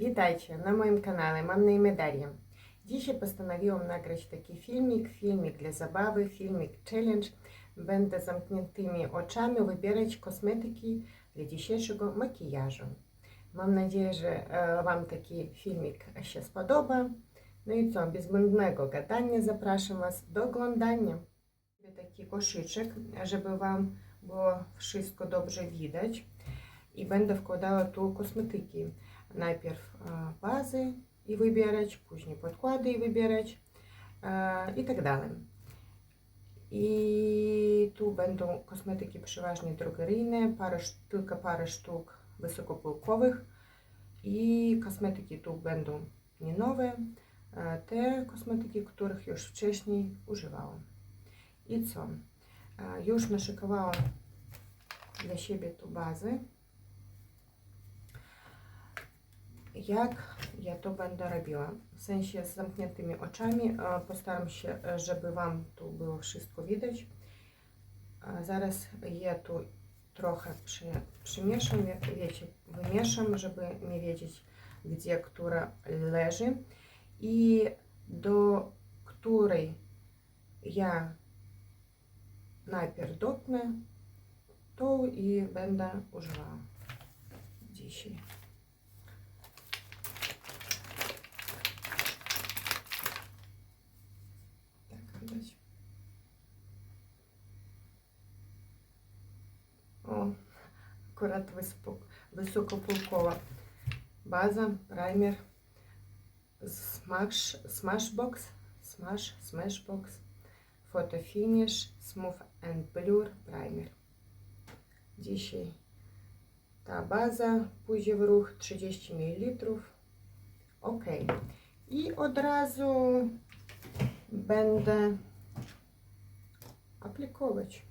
Witajcie na moim kanale. Mam na imię Daria. Dzisiaj postanowiłam nagrać taki filmik, filmik dla zabawy, filmik challenge. Będę zamkniętymi oczami wybierać kosmetyki dla dzisiejszego makijażu. Mam nadzieję, że e, Wam taki filmik się spodoba. No i co, bez zbędnego gadania zapraszam Was do oglądania. Taki koszyczek, żeby Wam było wszystko dobrze widać. I będę wkładała tu kosmetyki. Najpierw e, bazy i wybierać, później podkłady i wybierać e, i tak dalej. I tu będą kosmetyki przeważnie drogeryjne, parę, tylko parę sztuk wysokopółkowych i kosmetyki tu będą nie nowe, e, te kosmetyki, których już wcześniej używałam. I co? Już naszykowałam dla siebie tu bazę. Jak ja to będę robiła? W sensie z zamkniętymi oczami. Postaram się, żeby Wam tu było wszystko widać. Zaraz je tu trochę przy, przymieszam, wie- wiecie, wymieszam, żeby nie wiedzieć, gdzie która leży. I do której ja najpierw dotknę, to i będę używała dzisiaj. Курат високополкова база, праймер, смаш, смашбокс, смаш, смешбокс, фотофініш, смуф and блюр, праймер. Dzisiaj ta baza, pójdzie w ruch 30 ml. Ok. I od razu będę aplikować.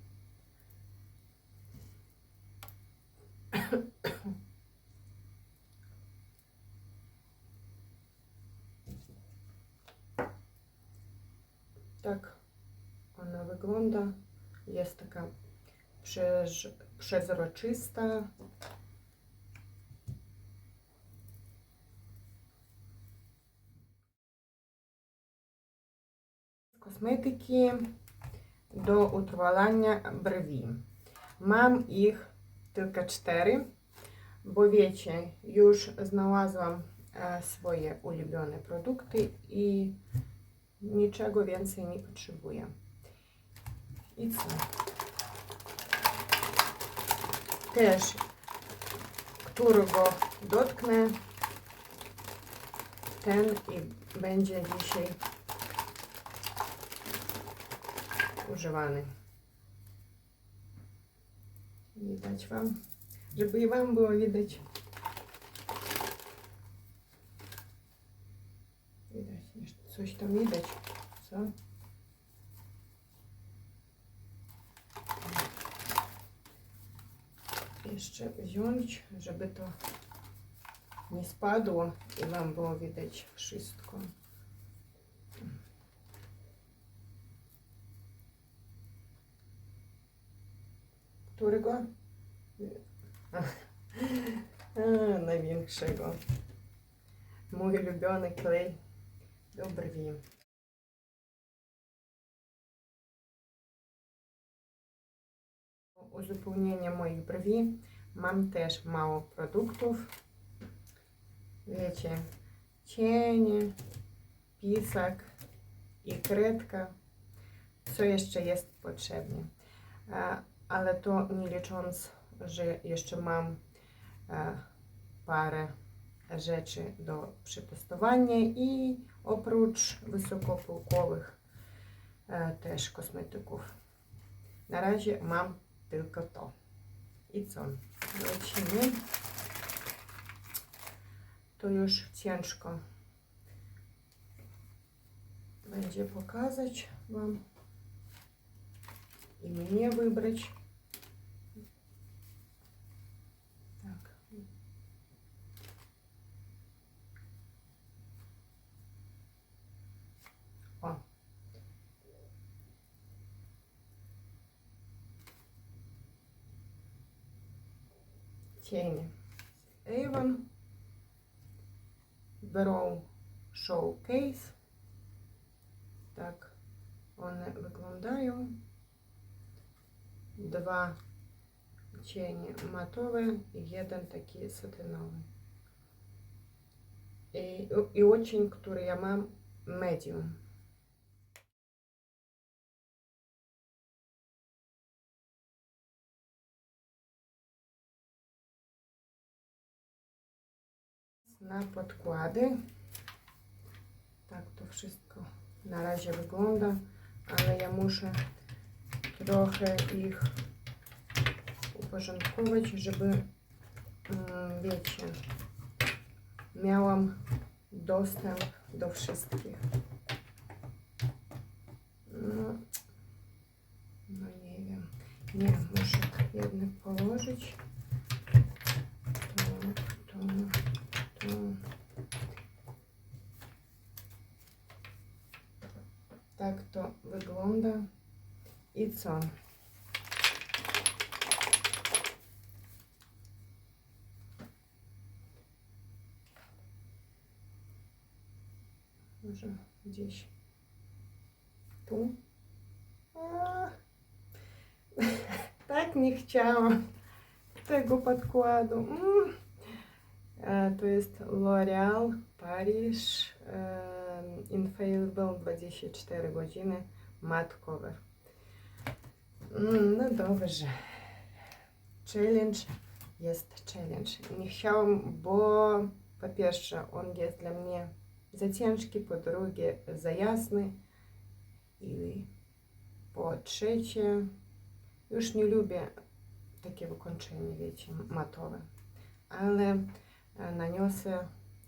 Tak ona wygląda. Jest taka przeż, przezroczysta. Kosmetyki do utrwalania brwi. Mam ich tylko cztery, bo wiecie, już znalazłam e, swoje ulubione produkty i niczego więcej nie potrzebuję. I co? Też, którego dotknę, ten i będzie dzisiaj używany. Widać Wam? Żeby i Wam było widać. Widać, coś tam widać, co? Jeszcze wziąć, żeby to nie spadło i Wam było widać wszystko. Którego? A, największego. Mój ulubiony klej do brwi. Uzupełnienie moich brwi mam też mało produktów. Wiecie, cienie, pisak i kredka. Co jeszcze jest potrzebne. Ale to nie licząc, że jeszcze mam e, parę rzeczy do przetestowania i oprócz wysokopółkowych e, też kosmetyków. Na razie mam tylko to. I co? Lecimy. To już ciężko będzie pokazać Wam i mnie wybrać. Кенні. Avon. Беру Showcase. Так, вони викладаю. Два чені матові і один такий сатиновий. І, і очень, який я мам медіум. Na podkłady. Tak to wszystko na razie wygląda, ale ja muszę trochę ich uporządkować, żeby, mm, wiecie, miałam dostęp do wszystkich. No, no nie wiem. Nie, muszę jednak położyć. Tak to wygląda. I co? Może gdzieś tu. A, tak nie chciałam tego podkładu. Mm. E, To jest L'Oreal Paris e, Infallible 24 godziny matte cover. Mm, No dobrze. Challenge jest challenge. Nie chciałam, bo po pierwsze on jest dla mnie za ciężki, po drugie za jasny i po trzecie już nie lubię takie wykończenie, wiecie, matowe. Ale e, naniosę,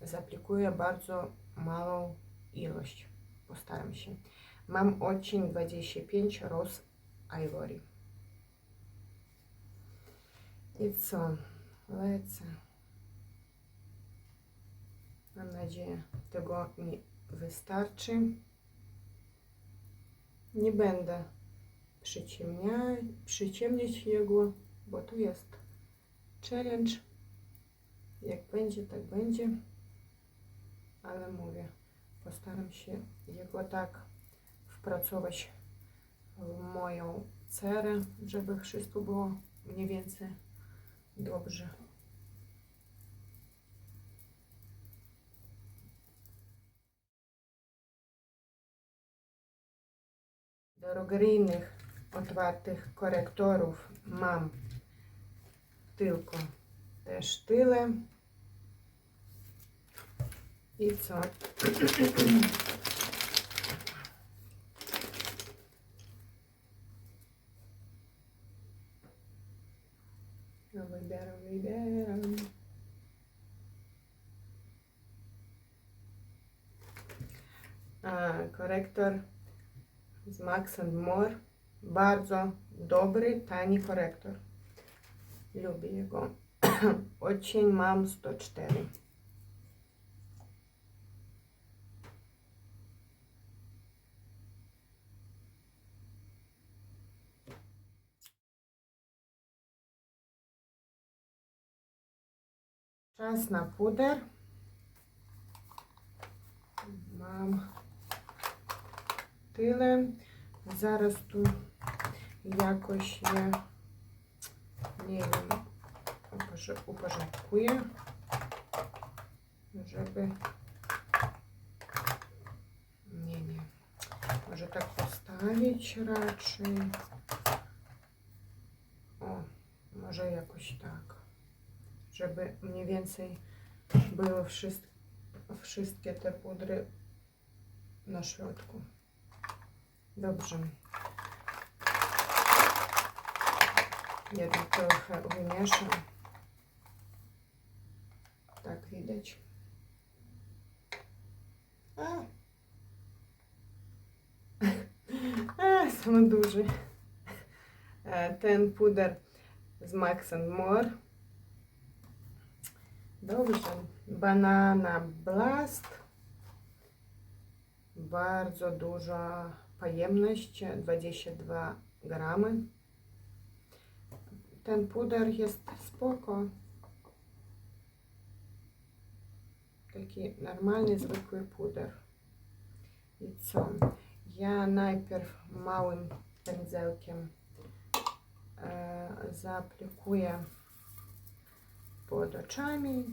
zaaplikuję bardzo małą ilość. Postaram się. Mam odcień 25 Rose Ivory. I co? Lecę. Mam nadzieję, tego mi wystarczy. Nie będę przyciemnia, przyciemniać jego, bo tu jest challenge. Jak będzie, tak będzie. Ale mówię, postaram się jego tak wpracować w moją cerę, żeby wszystko było mniej więcej dobrze. Drogeryjnych otwartych korektorów mam tylko też tyle. I co? No wybieram, wybieram. A, korektor z Max and More. Bardzo dobry, tani korektor. Lubię jego. Odcień mam 104. Час на пудер. Нам тили. Зараз тут якось я не упожаткую, вже би не, не. Може так поставить радше. О, може якось так. Żeby mniej więcej były wszystkie, wszystkie te pudry na środku. Dobrze. Jednak trochę wymieszam. Tak widać. A. A, są duży. E, Ten puder z Max More. Dobrze. Banana Blast. Bardzo duża pojemność 22 gramy. Ten puder jest spoko. taki normalny, zwykły puder. I co? Ja najpierw małym pędzelkiem e, zaaplikuję pod oczami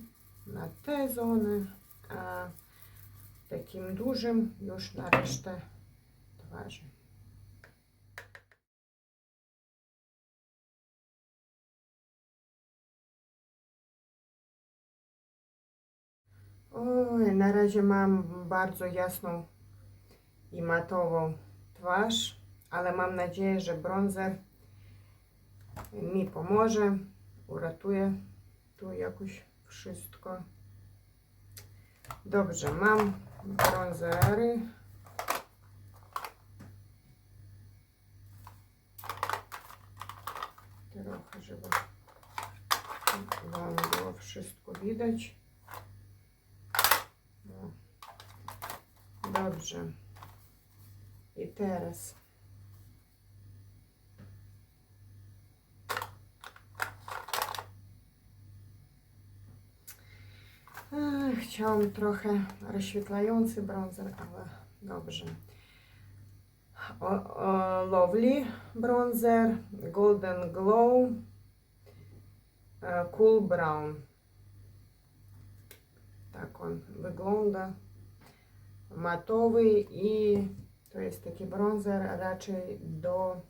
na te zony, a takim dużym już na resztę twarzy. Oj, na razie mam bardzo jasną i matową twarz, ale mam nadzieję, że bronzer mi pomoże, uratuje tu jakoś wszystko. Dobrze, mam bronzery. Trochę, żeby Wam było wszystko widać. No. Dobrze. I teraz Chciałam trochę rozświetlający bronzer, ale dobrze. Lovely bronzer, Golden Glow, e, Cool Brown. Tak on wygląda. Matowy i to jest taki bronzer raczej do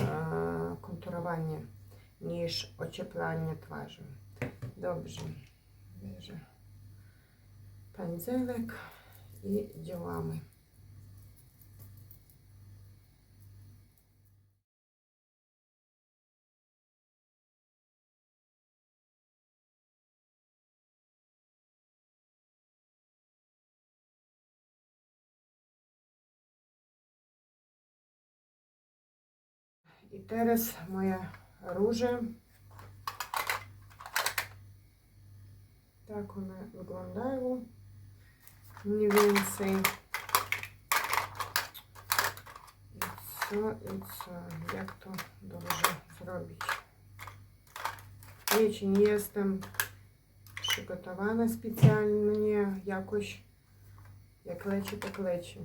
e, konturowania niż ocieplania twarzy. Dobrze. Bierze pędzelek i działamy. I teraz moje róże. Tak one wyglądają. Mniej więcej. I co, i co? Jak to dobrze zrobić? Wiecie, nie jestem przygotowana specjalnie jakoś. Jak leci, tak leci.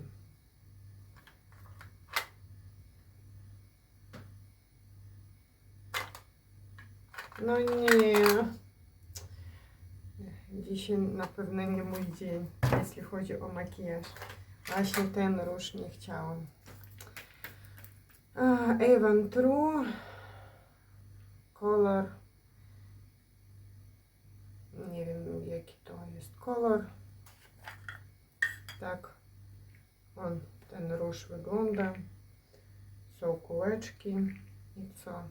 No nie. Dzisiaj na pewno nie mój dzień, jeśli chodzi o makijaż. Właśnie ten róż nie chciałam. Avon True. Kolor. Nie wiem jaki to jest kolor. Tak. On, ten róż wygląda. Są kółeczki. I co?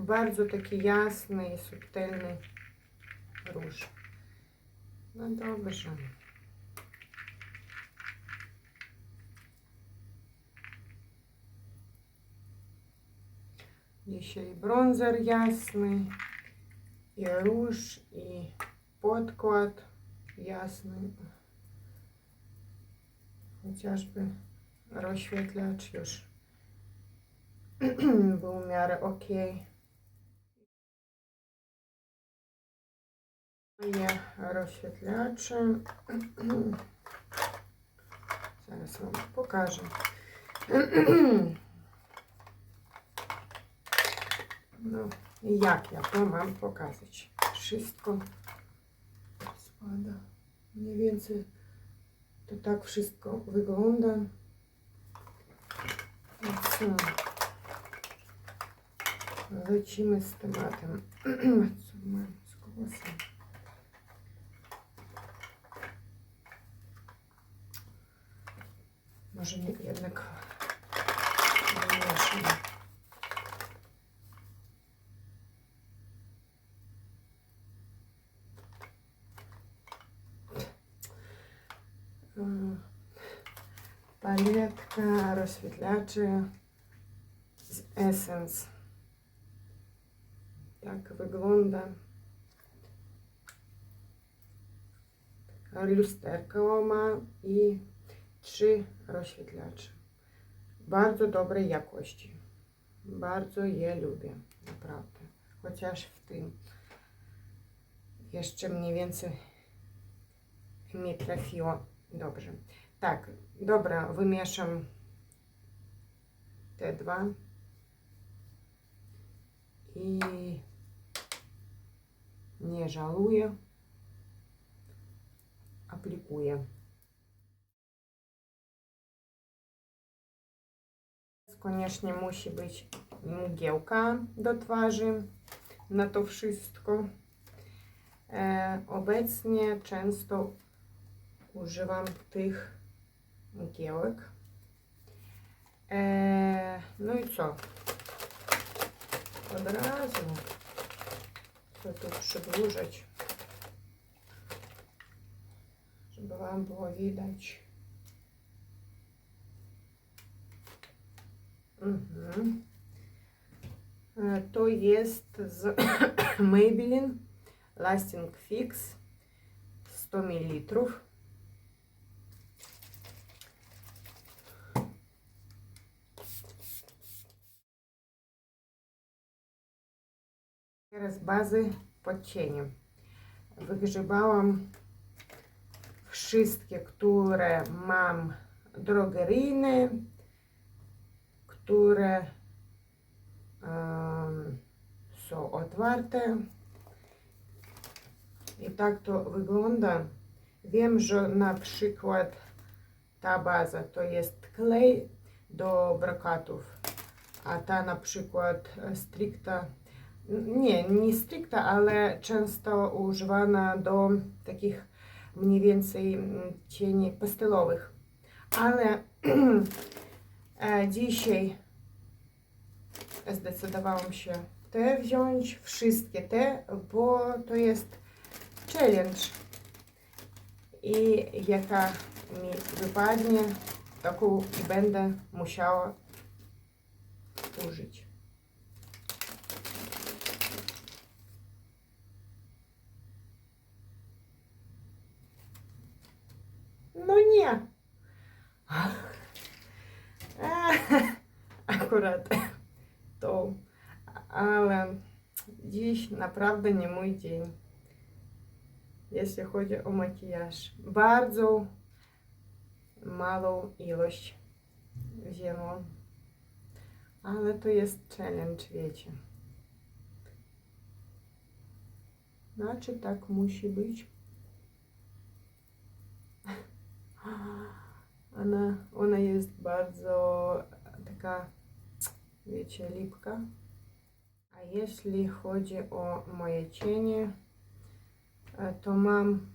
Bardzo taki jasny i subtelny róż. No dobrze. Dzisiaj bronzer jasny, i róż, i podkład jasny. Chociażby rozświetlacz już był w miarę ok. Moje rozświetlacze. Zaraz Wam pokażę. No i jak ja to mam pokazać? Wszystko spada. Mniej więcej to tak wszystko wygląda. I co? Lecimy z tematem. Co mam z głosem? Może nie jednak wymieszam. Mm. Paletka rozświetlaczy z Essence. Tak wygląda. Lusterko ma i trzy rozświetlacze. Bardzo dobrej jakości. Bardzo je lubię, naprawdę. Chociaż w tym jeszcze mniej więcej mi trafiło dobrze. Tak, dobra, wymieszam te dwa i nie żałuję, aplikuję. Koniecznie musi być mgiełka do twarzy na to wszystko. E, obecnie często używam tych mgiełek. E, no i co? Od razu chcę tu przydłużyć, żeby Wam było widać. Mhm. E, To jest z Maybelline Lasting Fix 100 ml. Teraz bazy pod cieniem. Wygrzebałam wszystkie, które mam drogeryjne, które są otwarte. I tak to wygląda. Wiem, że na przykład ta baza to jest klej do brokatów, a ta na przykład stricta, nie, nie stricta, ale często używana do takich mniej więcej cieni pastelowych. Ale e, dzisiaj zdecydowałam się te wziąć, wszystkie te, bo to jest challenge. I jaka mi wypadnie, taką będę musiała użyć. Akurat to, ale dziś naprawdę nie mój dzień, jeśli chodzi o makijaż. Bardzo małą ilość wzięłam, ale to jest challenge, wiecie. Znaczy tak musi być. Ona, ona jest bardzo taka, wiecie, lipka. A jeśli chodzi o moje cienie, e, to mam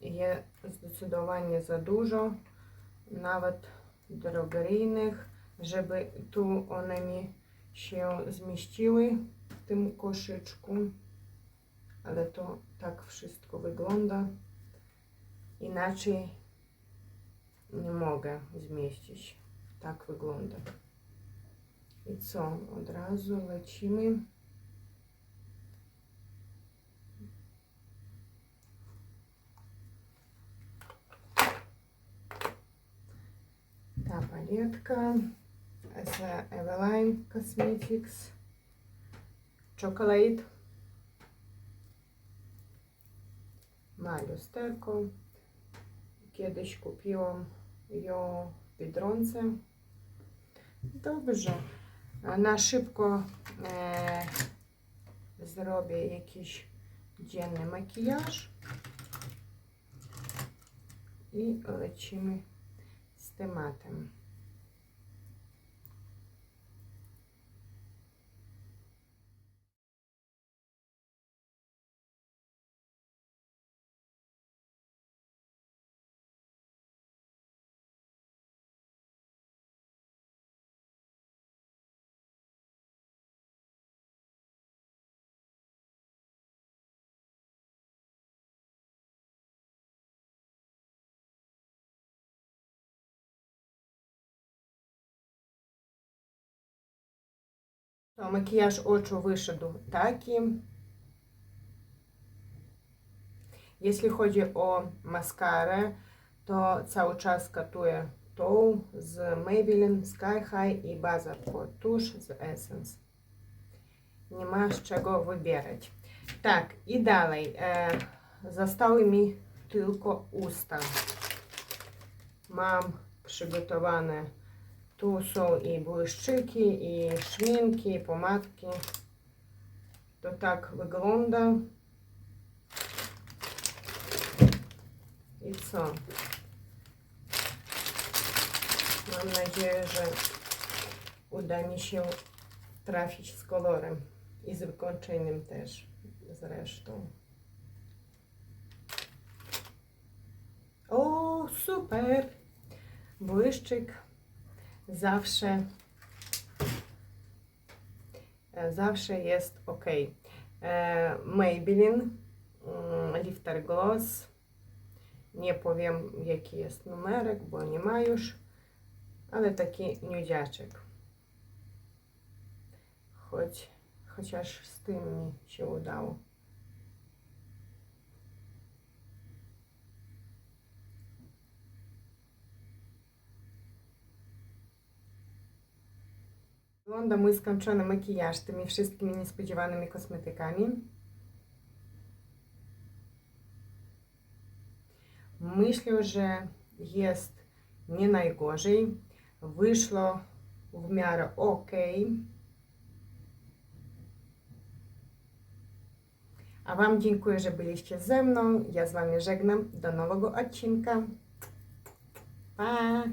je zdecydowanie za dużo, nawet drogeryjnych, żeby tu one mi się zmieściły w tym koszyczku. Ale to tak wszystko wygląda. Inaczej nie mogę zmieścić. Tak wygląda. I co? Od razu lecimy. Ta paletka z Eveline Cosmetics Chocolate. Ma lusterko. Kiedyś kupiłam ją w Biedronce. Dobrze. Na szybko e, zrobię jakiś dzienny makijaż i lecimy z tematem. макіяж очі вишиду такі. Jeśli chodzi o maskarę, to cały czas katuję tą z Maybelline Sky High i baza pod tusz z Essence. Nie ma z czego wybierać. Tak, i dalej. E, zostały mi tylko usta. Mam przygotowane. tu są i błyszczyki, i szminki, i pomadki. To tak wygląda. I co? Mam nadzieję, że uda mi się trafić z kolorem i z wykończeniem też zresztą. O, super! Błyszczyk zawsze e, zawsze jest ok. E, Maybelline mm, Lifter Gloss. Nie powiem jaki jest numerek, bo nie ma już, ale taki nudziaczek. Choć, chociaż z tym mi się udało. Wygląda mój skończony makijaż tymi wszystkimi niespodziewanymi kosmetykami. Myślę, że jest nie najgorzej. Wyszło w miarę ok. A Wam dziękuję, że byliście ze mną. Ja z Wami żegnam. Do nowego odcinka. Pa!